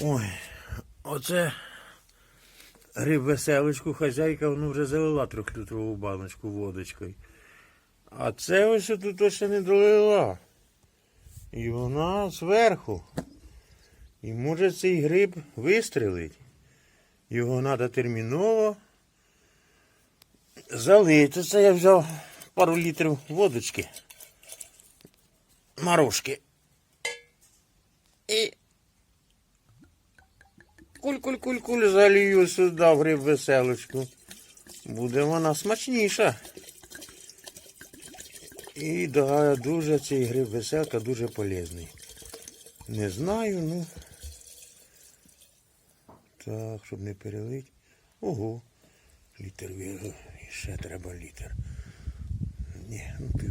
Ой, оце гриб веселочку хазяйка ну, вже залила трьохлітрову баночку водочкою. А це ось тут ще не долила. І вона зверху. І може цей гриб вистрелить. Його треба терміново залити. Це я взяв пару літрів водочки. Марушки. І куль-куль-куль-куль залію сюди в гриб веселочку. Буде вона смачніша. І да, дуже цей гриб веселка дуже полезний. Не знаю, ну. Так, щоб не перелить. Ого. Літр віру. І ще треба літр. Ні, ну пів.